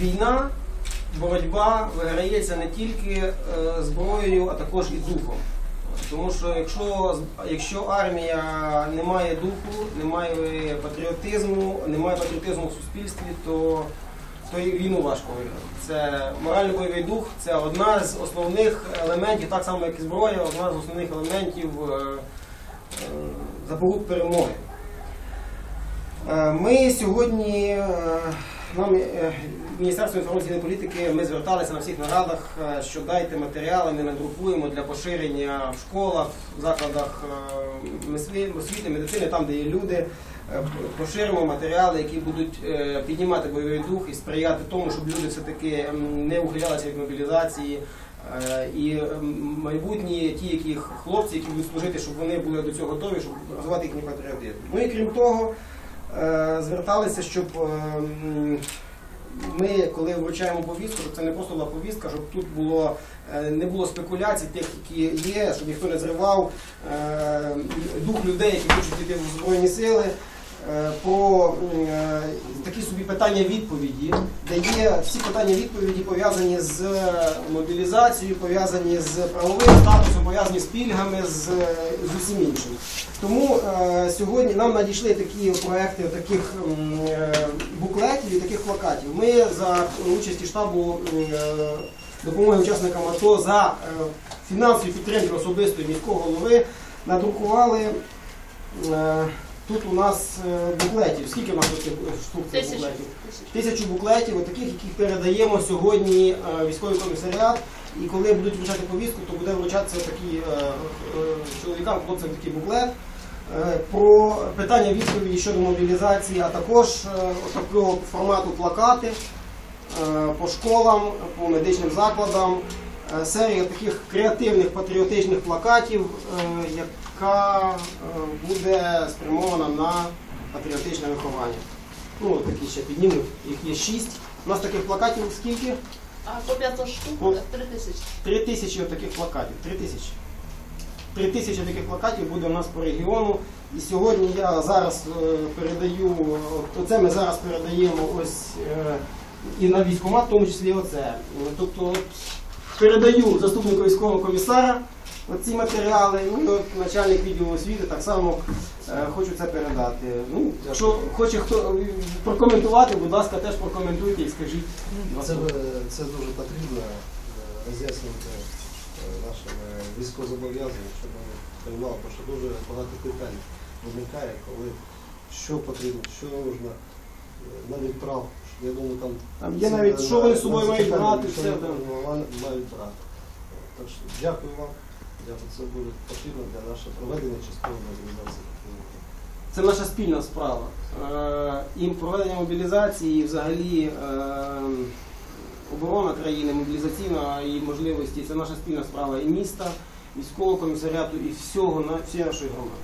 війна, боротьба виграється не тільки е, зброєю, а також і духом. Тому що якщо, якщо армія не має духу, не має патріотизму, не має патріотизму в суспільстві, то, то і війну важко виграти. Це морально-бойовий дух, це одна з основних елементів, так само як і зброя, одна з основних елементів е, е, запорук перемоги. Ми сьогодні, нам Міністерство інформаційної політики, ми зверталися на всіх нарадах, е, що дайте матеріали, ми надрукуємо для поширення в школах, в закладах е, освіти, медицини, там, де є люди. Е, Поширимо матеріали, які будуть піднімати бойовий дух і сприяти тому, щоб люди все-таки не ухилялися від мобілізації. І майбутні ті, які хлопці, які будуть служити, щоб вони були до цього готові, щоб розвивати їхній патріотизм. Ну і крім того, зверталися, щоб е, м, ми, коли вручаємо повістку, щоб це не просто була повістка, щоб тут було е, не було спекуляцій тих, які є, щоб ніхто не зривав е, дух людей, які хочуть йти в Збройні сили. Е, Про м, е, такі собі питання-відповіді, де є всі питання-відповіді пов'язані з мобілізацією, пов'язані з правовим статусом, пов'язані з пільгами, з, з усім іншим. Тому е, сьогодні нам надійшли такі проекти таких буклетів і таких плакатів. Ми за участі штабу допомоги учасникам АТО за фінансові підтримки особистої міського голови надрукували. Е, Тут у нас е, буклетів. Скільки у нас таких штук Тисячу. буклетів? Тисячу буклетів, отаких, яких передаємо сьогодні е, військовий комісаріат. І коли будуть вручати повістку, то буде вручатися такі е, е, чоловікам, хлопцям такий буклет е, про питання відповіді щодо мобілізації, а також е, такого формату плакати е, по школам, по медичним закладам. Е, Серія таких креативних патріотичних плакатів, е, яка е, буде спрямована на патріотичне виховання. Ну, от такі ще підніму, їх є шість. У нас таких плакатів скільки? А по 500 штук. 3 тисячі. Три тисячі таких плакатів. Три тисячі. Три тисячі таких плакатів буде у нас по регіону. І сьогодні я зараз е, передаю, оце ми зараз передаємо ось е, і на військкомат, в тому числі оце. Тобто передаю заступнику військового комісара ці матеріали. Ну і начальник відділу освіти так само е, хочу це передати. Ну, якщо хоче хто е, прокоментувати, будь ласка, теж прокоментуйте і скажіть. Це, е, це дуже потрібно е, роз'яснити е, нашим військовозобов'язаним, щоб вони розуміли, тому що дуже багато питань виникає, коли що потрібно, що е, навіть прав. Я думаю, там Там є навіть, що вони з собою мають брати, все там. мають брати. Так що дякую вам. Це буде потрібно для нашого проведення часткової мобілізації. Це наша спільна справа. Е, І проведення мобілізації, і взагалі е, оборона країни, мобілізаційна і можливості це наша спільна справа і міста, військового комісаріату, і всього всієї нашої громади.